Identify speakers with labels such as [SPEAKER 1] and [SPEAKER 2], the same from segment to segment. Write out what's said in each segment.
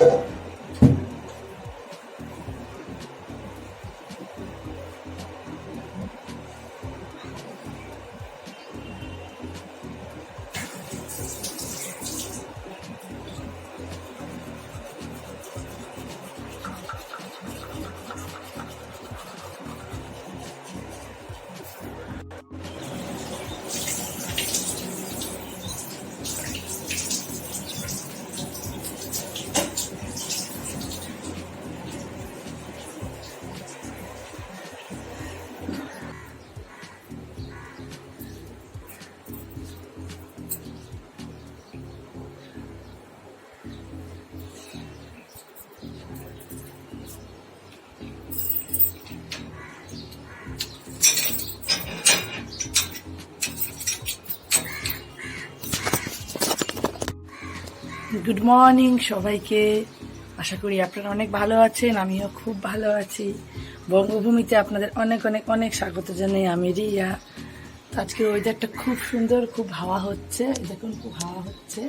[SPEAKER 1] four. Good morning সবাইকে। আশা করি আপনারা অনেক ভালো আছেন, আমিও খুব ভালো আছি। বঙ্গভূমিতে আপনাদের অনেক অনেক অনেক স্বাগত জানাই আমি রিয়া। তো আজকের ওয়েদারটা খুব সুন্দর, খুব হাওয়া হচ্ছে। দেখুন, খুব হাওয়া হচ্ছে।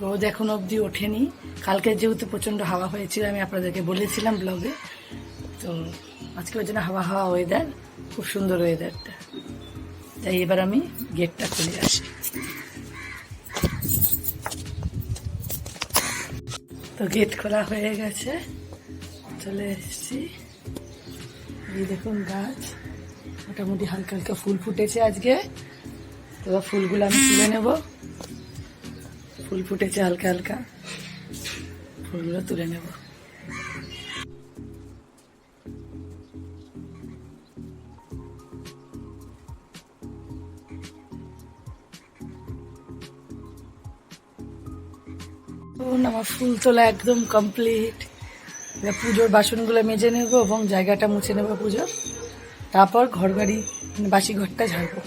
[SPEAKER 1] রোদ এখন অবধি ওঠেনি। কালকে যেহেতু প্রচণ্ড হাওয়া হয়েছিল, আমি আপনাদেরকে বলেছিলাম ব্লগে তো আজকে ওই জন্য হাওয়া হাওয়া ওয়েদার খুব সুন্দর ওয়েদারটা তাই এবার আমি গেটটা খুলে আসি। তো গেট খোলা হয়ে গেছে। চলে এসছি। এই দেখুন গাছ। মোটামুটি হালকা হালকা ফুল ফুটেছে আজকে। তো ফুলগুলো আমি তুলে নেব। ফুল ফুটেছে হালকা হালকা। ফুলগুলো তুলে নেব। আমার ফুল তোলা একদম কমপ্লিট পুজোর বাসনগুলো মেজে নেব এবং জায়গাটা মুছে নেব পুজোর। তারপর ঘর বাড়ি মানে বাসি ঘরটা ঝাড়বো।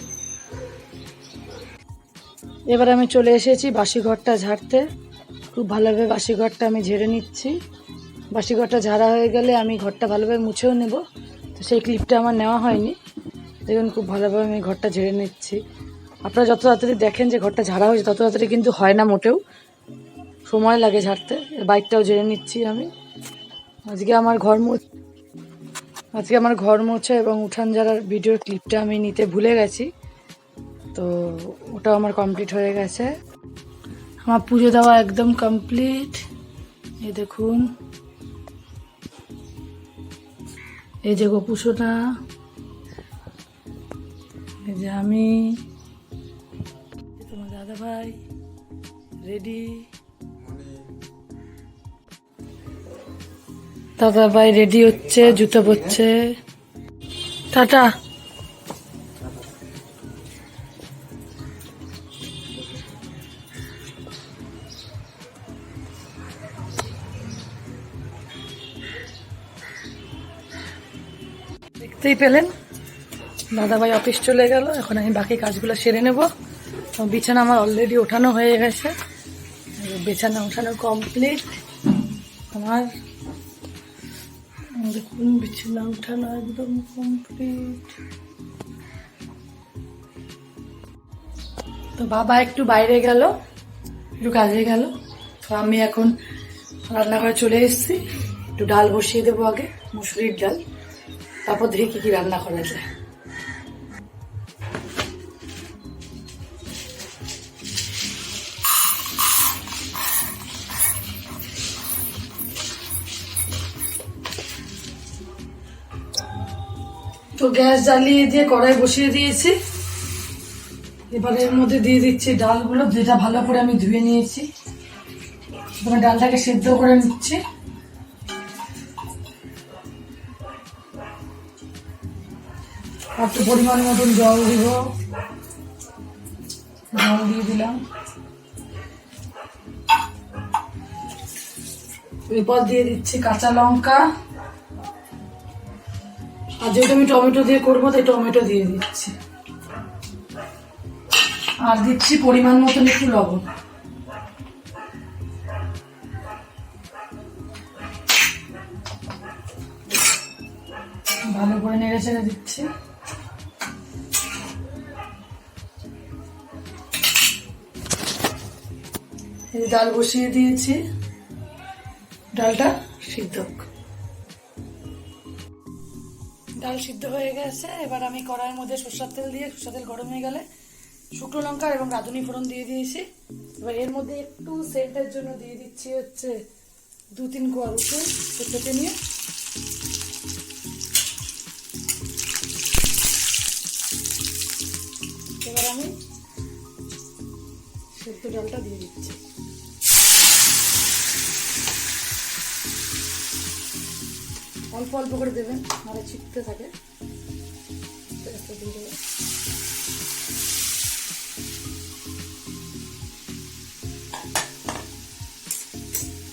[SPEAKER 1] এবার আমি চলে এসেছি বাসি ঘরটা ঝাড়তে। খুব ভালোভাবে বাসি ঘরটা আমি ঝেড়ে নিচ্ছি। বাসি ঘরটা ঝাড়া হয়ে গেলে আমি ঘরটা ভালোভাবে মুছেও নেব। তো সেই ক্লিপটা আমার নেওয়া হয়নি। দেখুন, খুব ভালোভাবে আমি ঘরটা ঝেড়ে নিচ্ছি। আপনারা যত তাড়াতাড়ি দেখেন যে ঘরটা ঝাড়া হয়েছে, তত তাড়াতাড়ি কিন্তু হয় না মোটেও। সময় লাগে ঝাড়তে বাইকটাও জেনে নিচ্ছি আমি। আজকে আমার ঘর আজকে আমার ঘর মোছা এবং উঠান ঝাড়ার ভিডিওর ক্লিপটা আমি নিতে ভুলে গেছি। তো ওটাও আমার কমপ্লিট হয়ে গেছে। আমার পুজো দেওয়া একদম কমপ্লিট এই দেখুন। এই যে গোপুসোনা এই যে আমি। তোমার দাদা ভাই রেডি দাদা ভাই রেডি হচ্ছে, জুতো পরছে। টাটা। দেখতেই পেলেন? দাদা ভাই অফিস চলে গেল, এখন আমি বাকি কাজগুলো সেরে নেব। বিছানা আমার অলরেডি ওঠানো হয়ে গেছে। বিছানা ওঠানো কমপ্লিট আমার দেখুন বিছানা উঠানো একদম কমপ্লিট তো বাবা একটু বাইরে গেল, একটু কাজে গেল। তো আমি এখন রান্নাঘরে চলে এসেছি। একটু ডাল বসিয়ে দেবো আগে, মুসুরির ডাল। তারপর দেখি কি কি রান্না করা যায়। তো গ্যাস জ্বালিয়ে দিয়ে কড়াই বসিয়ে দিয়েছি। এবার এর মধ্যে দিয়ে দিচ্ছি ডালগুলো, যেটা ভালো করে আমি ধুয়ে নিয়েছি। এবার ডালটাকে সেদ্ধ করে নিচ্ছি। একটু পরিমাণ মতন জল দিব। জল দিয়ে দিলাম। এরপর দিয়ে দিচ্ছি কাঁচা লঙ্কা। আর যেহেতু আমি টমেটো দিয়ে করব, তাই টমেটো দিয়ে দিচ্ছি। আর দিচ্ছি পরিমাণ মতন একটু লবণ। ভালো করে নেড়ে ছেড়ে দিচ্ছি। ডাল বসিয়ে দিয়েছি। ডালটা সিদ্ধ। ডাল সিদ্ধ হয়ে গেছে, এবার আমি কড়াইয়ের মধ্যে সরষের তেল দিয়ে, সরষের তেল গরম হয়ে গেলে শুকনো লঙ্কা এবং রাঁধুনি ফোড়ন দিয়ে দিয়েছি। এবার এর মধ্যে একটু সেন্টের জন্য দিয়ে দিচ্ছি হচ্ছে দু তিন কোয়া রসুন কেটে নিয়ে। এবার আমি সেদ্ধ ডালটা দিয়ে দিচ্ছি। অল্প অল্প করে দেবেন, নাহলে ছিটতে থাকে।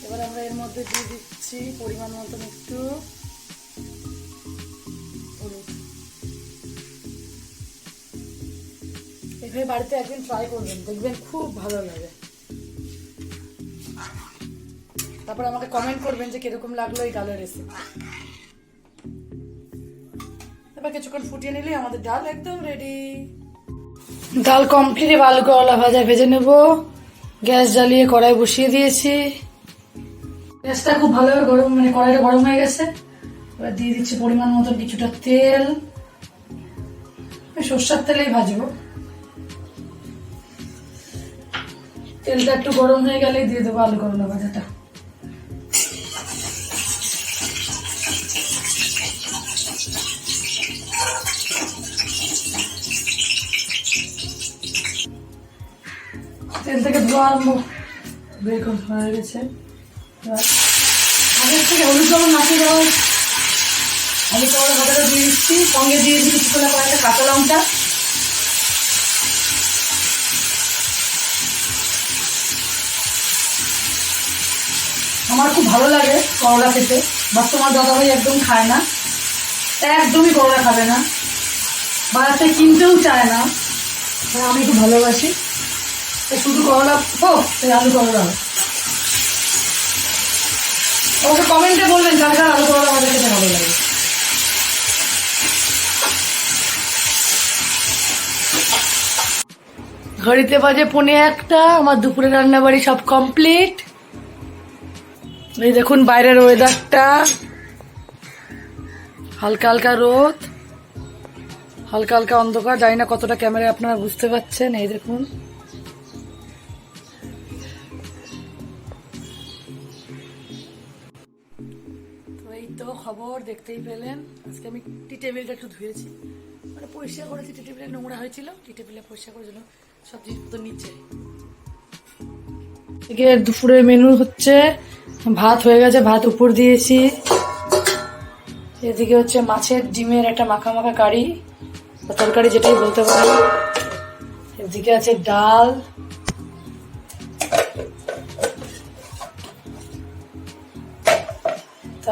[SPEAKER 1] এবার আমরা এর মধ্যে দিয়ে দিচ্ছি পরিমাণ মতন একটু হলুদ। এভাবে বাড়িতে একদিন ট্রাই করবেন, দেখবেন খুব ভালো লাগে। তারপর আমাকে কমেন্ট করবেন যে কীরকম লাগল এই ডালের রেসিপি এবার কিছুক্ষণ ফুটিয়ে নিলে আমাদের ডাল একদম রেডি ডাল কমপ্লিট আলু করলা ভাজা ভেজে নেব। গ্যাস জ্বালিয়ে কড়াই বসিয়ে দিয়েছি। গ্যাসটা খুব ভালোভাবে গরম মানে কড়াইটা গরম হয়ে গেছে। এবার দিয়ে দিচ্ছি পরিমাণ মতো কিছুটা তেল। সর্ষার তেলেই ভাজবো। তেলটা একটু গরম হয়ে গেলেই দিয়ে দেবো আলু করলা ভাজাটা। তেল থেকে ধোয়া আরম্ভ। বের করে হয়ে গেছে। আগের থেকে হলুদ লবণ মাখিয়ে দেওয়া আলু চাওয়ার ভাজাটা দিয়ে দিচ্ছি। সঙ্গে দিয়ে দিচ্ছি কিছুক্ষণ কয়েকটা কাঁচা লঙ্কা। আমার খুব ভালো লাগে করলা খেতে বাট তোমার দাদাভাই একদম খায় না। একদমই করলা খাবে না। বাড়াতে কিনতেও চায় না। আমি খুব ভালোবাসি। শুধু করলা হোক আলু হোক অবশ্য কমেন্টে বলবেন কার আলু করলা আমাদের খেতে ভালো লাগে। ঘড়িতে বাজে পনে একটা, আমার দুপুরে রান্না বাড়ি সব কমপ্লিট এই দেখুন বাইরের ওয়েদারটা হালকা হালকা রোদ, হালকা হালকা অন্ধকার, জানি না কতটা ক্যামেরায় আপনারা বুঝতে পারছেন। এই দেখুন। খবর দেখতেই পেলেন। আজকে আমি টি টেবিলটা একটু ধুয়েছি। মানে পরিষ্কার করেছি, টি টেবিলে নোংরা হয়েছিল, টি টেবিলে পরিষ্কার করেছিল সব জিনিসপত্র নিচে। এদিকে দুপুরের মেনু হচ্ছে ভাত হয়ে গেছে, ভাত উপর দিয়েছি। এদিকে হচ্ছে মাছের ডিমের একটা মাখা মাখা কারি তরকারি যেটাই বলতে পারেন। এদিকে আছে ডাল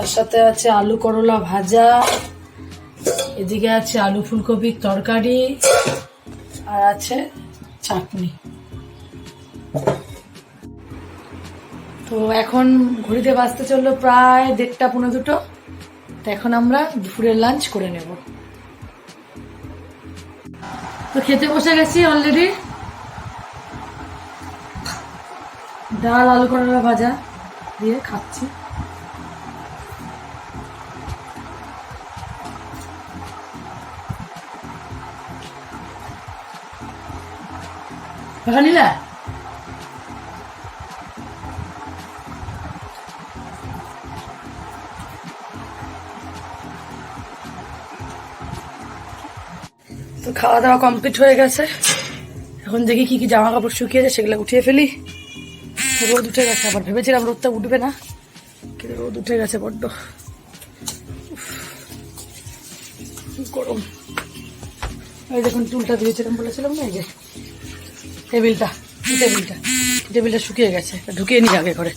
[SPEAKER 1] তার সাথে আছে আলু করলা ভাজা, এদিকে আছে আলু ফুলকপির তরকারি, আর আছে চাটনি। তো এখন ঘড়িতে বাঁচতে চলল প্রায় দেড়টা পনেরো দুটো। তো এখন আমরা দুপুরের লাঞ্চ করে নেব। তো খেতে বসে গেছি অলরেডি ডাল, আলু করলা ভাজা দিয়ে খাচ্ছি। দেখা তো খাওয়া দাওয়া কমপ্লিট হয়ে গেছে। এখন দেখি কি কি জামা কাপড় শুকিয়েছে, সেগুলো উঠিয়ে ফেলি। রোদ উঠে গেছে, আবার ভেবেছিলাম রোদটা উঠবে না, কিন্তু রোদ উঠে গেছে বড্ড। গরম। এই দেখুন, চুলটা দিয়েছিলাম বলেছিলাম না এই যে? টেবিলটা টেবিলটা টেবিলটা শুকিয়ে গেছে, ঢুকিয়ে নি আগে করে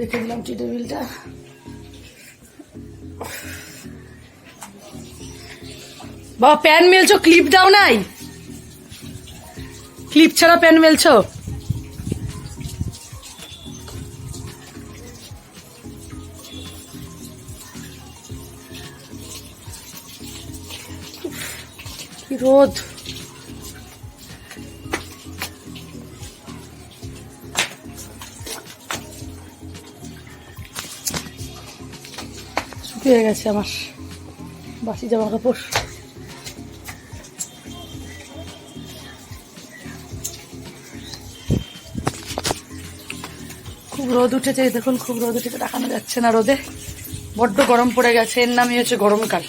[SPEAKER 1] রেখে দিলাম টি টেবিলটা। বাবা, প্যান মেলছো, ক্লিপ দাও নাই? ক্লিপ ছাড়া প্যান মেলছো? রোদ। শুকিয়ে গেছে আমার বাসি জামা কাপড়। খুব রোদ উঠেছে দেখুন, খুব রোদ উঠেছে, দেখানো যাচ্ছে না রোদে। বড্ড গরম পড়ে গেছে, এর নামই হচ্ছে গরমকাল।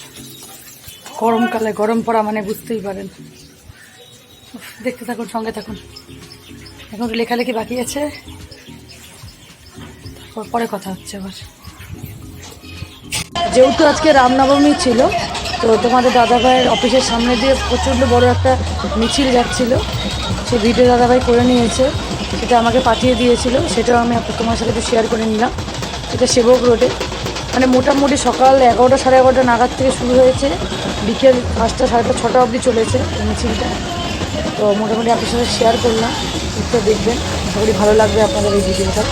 [SPEAKER 1] গরমকালে গরম পড়া মানে বুঝতেই পারেন। দেখতে থাকুন, সঙ্গে থাকুন। এখন লেখালেখি বাকি আছে। তারপর পরে কথা হচ্ছে আবার। যেহেতু আজকে রামনবমী ছিল, তো তোমাদের দাদাভাইয়ের অফিসের সামনে দিয়ে প্রচণ্ড বড় একটা মিছিল যাচ্ছিল। সে ভিডিও দাদাভাই করে নিয়েছে। সেটা আমাকে পাঠিয়ে দিয়েছিল। সেটাও আমি তোমার সাথে শেয়ার করে নিলাম। এটা সেবক রোডে। মানে মোটামুটি সকাল এগারোটা সাড়ে এগারোটা নাগাদ থেকে শুরু হয়েছে। বিকেল পাঁচটা সাড়ে ছটা অবধি চলেছে মিছিলটা তো মোটামুটি আপনার সাথে শেয়ার করলাম, একটু দেখবেন। আশা করি ভালো লাগবে আপনাদের এই ভিডিওটা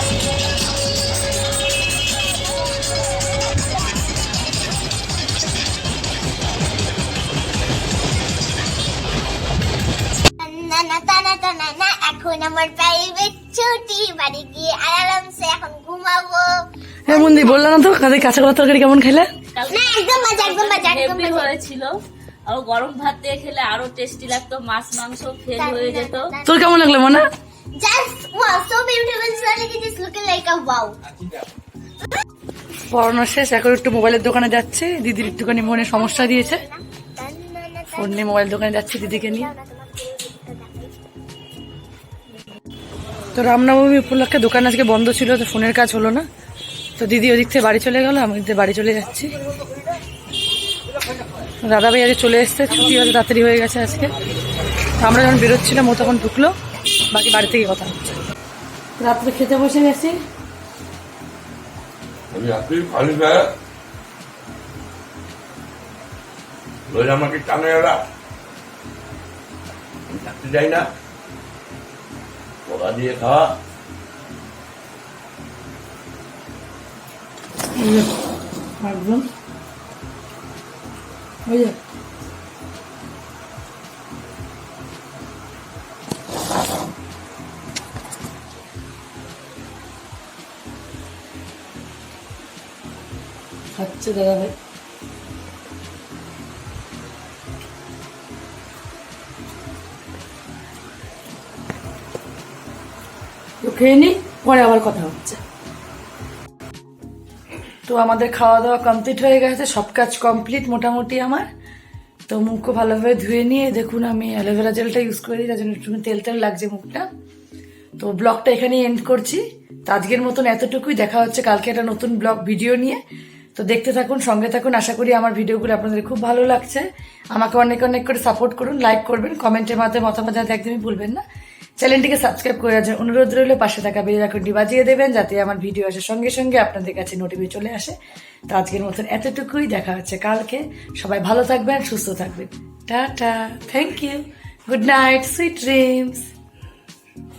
[SPEAKER 2] এখন আমার প্রাইভেট ছুটি, বাড়ি গিয়ে আরামসে এখন ঘুমাবো।
[SPEAKER 1] হ্যাঁ মন্দি বললাম না তো? কাদের কাঁচা কলার তরকারি কেমন খেলে?
[SPEAKER 2] না একদম মজা একদম মজা একদম
[SPEAKER 3] হয়েছিল। আর গরম ভাত দিয়ে খেলে আরও টেস্টি লাগতো মাছ মাংস ফেল হয়ে যেত।
[SPEAKER 1] তোর কেমন লাগল মনে?
[SPEAKER 2] Just wow so beautiful Sonali just looking like a wow
[SPEAKER 1] পড়ানো শেষ এখন একটু মোবাইলের দোকানে যাচ্ছে। দিদির একটুখানি মনে সমস্যা দিয়েছে। ফোন নিয়ে মোবাইল দোকানে যাচ্ছে দিদিকে নিয়ে। তো রামনবমী উপলক্ষে দোকান আজকে বন্ধ ছিল তো ফোনের কাজ হলো না। তো দিদি ওদিক থেকে বাড়ি চলে গেল, আমি বাড়ি চলে যাচ্ছি। দাদা ভাই আজকে চলে এসছে, ছুটি হয়তো তাড়াতাড়ি হয়ে গেছে আজকে। আমরা যখন বেরোচ্ছিলাম, ও তখন ঢুকলো, বাকি বাড়ি থেকে কথা হচ্ছে। রাত্রে খেতে বসে গেছি।
[SPEAKER 4] রোজ আমাকে টানে ওরা। যাই না। দিয়ে খাওয়া
[SPEAKER 1] এই যে, একদম ওই যে খাচ্ছে দাদা ভাই খেয়ে নি পরে আবার কথা হচ্ছে তো আমাদের খাওয়া দাওয়া কমপ্লিট হয়ে গেছে, সব কাজ কমপ্লিট মোটামুটি আমার। তো মুখও ভালোভাবে ধুয়ে নিয়ে দেখুন আমি অ্যালোভেরা জেলটা ইউজ করি তার জন্য একটু তেল তেল লাগছে মুখটা। তো ব্লগটা এখানেই এন্ড করছি। তো আজকের মতন এতটুকুই, দেখা হচ্ছে কালকে একটা নতুন ব্লগ ভিডিও নিয়ে। তো দেখতে থাকুন, সঙ্গে থাকুন, আশা করি আমার ভিডিওগুলো আপনাদের খুব ভালো লাগছে। আমাকে অনেক অনেক করে সাপোর্ট করুন লাইক করবেন কমেন্টের মাধ্যমে মতামত জানাতে একদমই ভুলবেন না। চ্যানেলটিকে সাবস্ক্রাইব করে রাখার অনুরোধ রইল। পাশে থাকা বেল আইকনটি বাজিয়ে দেবেন যাতে আমার ভিডিও আসার সঙ্গে সঙ্গে আপনাদের কাছে নোটিফিকেশন চলে আসে। তো আজকের মতন এতটুকুই। দেখা হচ্ছে কালকে। সবাই ভালো থাকবেন, সুস্থ থাকবেন। Tata. Thank you good night sweet dreams